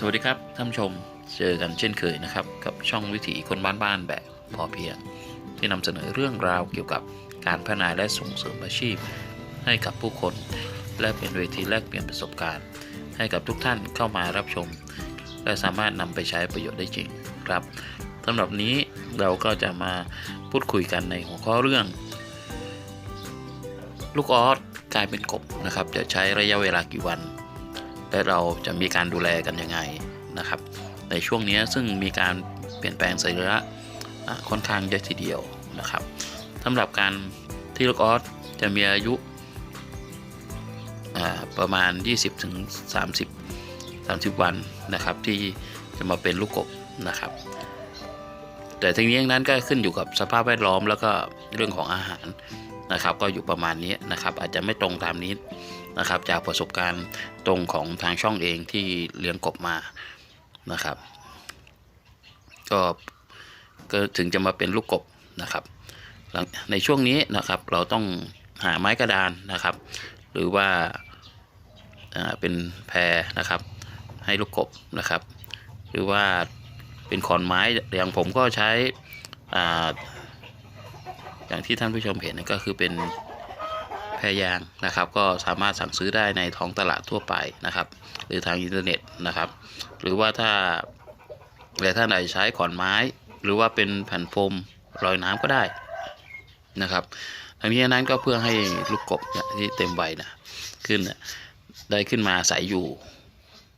สวัสดีครับท่านชมเจอกันเช่นเคยนะครับ กับช่องวิถีคนบ้านๆแบบพอเพียง ที่นำเสนอเรื่องราวเกี่ยวกับการพัฒนาและส่งเสริมอาชีพ ให้กับผู้คน และเป็นเวทีแลกเปลี่ยนประสบการณ์ ให้กับทุกท่านเข้ามารับชม และสามารถนำไปใช้ประโยชน์ได้จริงครับสำหรับนี้เราก็จะมาพูดคุยกันในหัวข้อเรื่อง ลูกออสกลายเป็นกบนะครับ จะใช้ระยะเวลากี่วัน และเราจะมีการดูแลกันยังไงนะครับ ในช่วงนี้ซึ่งมีการเปลี่ยนแปลงสรีระค่อนข้างเยอะทีเดียวนะครับสำหรับการที่ลูกออสจะมีอายุประมาณ20ถึง30 30 วันนะครับ ที่จะมาเป็นลูกกบนะครับ แต่ทั้งนี้ทั้งนั้นก็ขึ้นอยู่กับสภาพแวดล้อมแล้วก็เรื่องของอาหารนะครับ ก็อยู่ประมาณนี้นะครับ อาจจะไม่ตรงตามนี้ นะครับ จากประสบการณ์ตรงของทางช่องเองที่เลี้ยงกบมานะครับ ก็ก็ถึงจะมาเป็นลูกกบนะครับ ในช่วงนี้นะครับเราต้องหาไม้กระดานนะครับ หรือว่าเป็นแพรนะครับ ให้ลูกกบนะครับ หรือว่าเป็นขอนไม้อย่างผมก็ใช้ออย่างที่ท่านผู้ชมเห็นก็คือเป็น แพรยางนะครับ ก็สามารถสั่งซื้อได้ในท้องตลาดทั่วไปนะครับ หรือทางอินเทอร์เน็ตนะครับ หรือว่าถ้าแต่ท่านใดใช้ขอนไม้ หรือว่าเป็นแผ่นโฟมลอยน้ำก็ได้นะครับทั้งนี้นั้นก็เพื่อให้ลูกกบเนี่ยที่เต็มใบนะขึ้นได้ขึ้นมาใสอยู่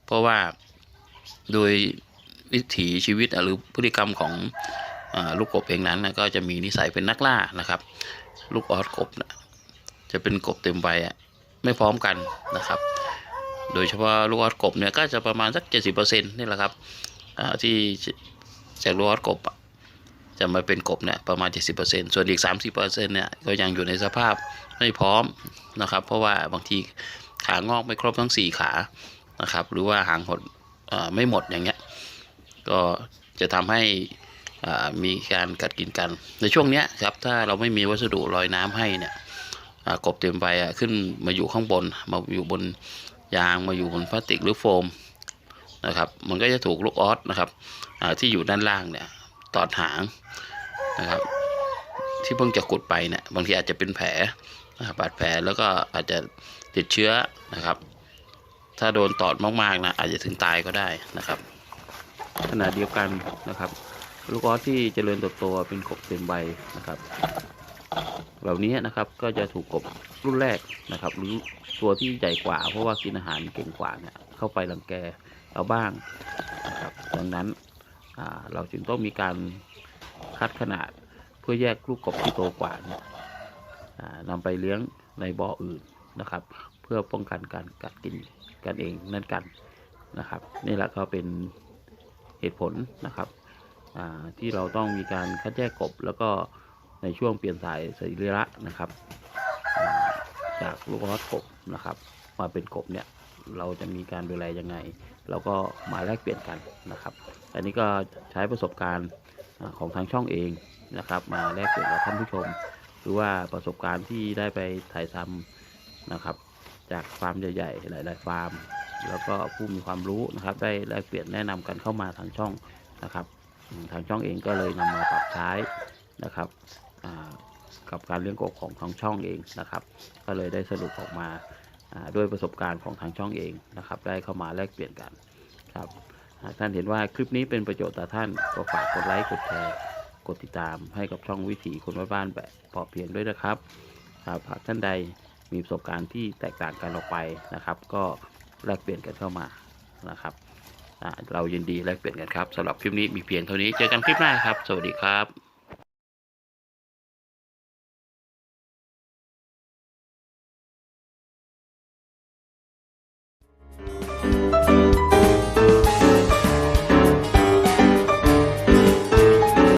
เพราะว่าโดยวิถีชีวิตหรือพฤติกรรมของอลูกกบเองนั้นนะก็จะมีนิสัยเป็นนักล่านะครับ ลูกออสกบนะ จะเป็นกบเต็มใบอะไม่พร้อมกันนะครับ โดยเฉพาะลูกออสกบเนี่ยก็จะประมาณสัก 70%นี่แหละครับที่จากลูกออสกบจะมาเป็นกบเนี่ยประมาณ 70%ส่วนอีก 30%เนี่ยก็ยังอยู่ในสภาพไม่พร้อมนะครับ เพราะว่าบางทีขางอกไม่ครบทั้ง 4 ขานะครับ หรือว่าหางหดไม่หมดอย่างเงี้ยก็จะทำให้มีการกัดกินกัน ในช่วงเนี้ยครับถ้าเราไม่มีวัสดุลอยน้ำให้เนี่ย กบเต็มใบขึ้นมาอยู่ข้างบน มาอยู่บนยางมาอยู่บนพลาสติกหรือโฟมนะครับ มันก็จะถูกลูกออสนะครับที่อยู่ด้านล่างเนี่ยตอดหางนะครับ ที่เพิ่งจะกุดไปเนี่ยบางทีอาจจะเป็นแผลนะครับบาดแผลแล้วก็อาจจะติดเชื้อนะครับ ถ้าโดนตอดมากๆนะอาจจะถึงตายก็ได้นะครับ ขณะเดียวกันนะครับ ลูกออสที่เจริญเติบโตเป็นกบเต็มใบนะครับ เหล่านี้นะครับก็จะถูกกบรุ่นแรกนะครับหรือตัวที่ใหญ่กว่า เพราะว่ากินอาหารเก่งกว่าเนี่ยเข้าไปรังแกเอาบ้างนะครับดังนั้นเราจึงต้องมีการคัดขนาดเพื่อแยกลูกกบที่โตกว่าเนี่ยนำไปเลี้ยงในบ่ออื่นนะครับ เพื่อป้องกันการกัดกินกันเองนั่นกันนะครับนี่แหละก็เป็นเหตุผลนะครับที่เราต้องมีการคัดแยกกบแล้วก็ ในช่วงเปลี่ยนสายสรีระนะครับ จากลูกออสกบนะครับ มาเป็นกบเนี่ยเราจะมีการดูแลยังไง เราก็มาแลกเปลี่ยนกันนะครับ อันนี้ก็ใช้ประสบการณ์ของทางช่องเองนะครับ มาแลกเปลี่ยนกับท่านผู้ชม หรือว่าประสบการณ์ที่ได้ไปถ่ายทำนะครับ จากฟาร์มใหญ่ๆหลาย ๆ ฟาร์ม แล้วก็ผู้มีความรู้นะครับ ได้แลกเปลี่ยนแนะนำกันเข้ามาทางช่องนะครับ ทางช่องเองก็เลยนำมาปรับใช้นะครับ กับการเลี้ยงกบของทางช่องเองนะครับ ก็เลยได้สรุปออกมาด้วยประสบการณ์ของทางช่องเองนะครับ ได้เข้ามาแลกเปลี่ยนกันครับหากท่านเห็นว่าคลิปนี้เป็นประโยชน์ต่อท่านก็ฝากกดไลค์กดแชร์กดติดตามให้กับช่องวิถีคนบ้านแบบพอเพียงด้วยนะครับหากท่านใดมีประสบการณ์ที่แตกต่างกันออกไปนะครับ ก็แลกเปลี่ยนกันเข้ามานะครับเรายินดีแลกเปลี่ยนกันครับสำหรับคลิปนี้มีเพียงเท่านี้เจอกันคลิปหน้าครับ สวัสดีครับ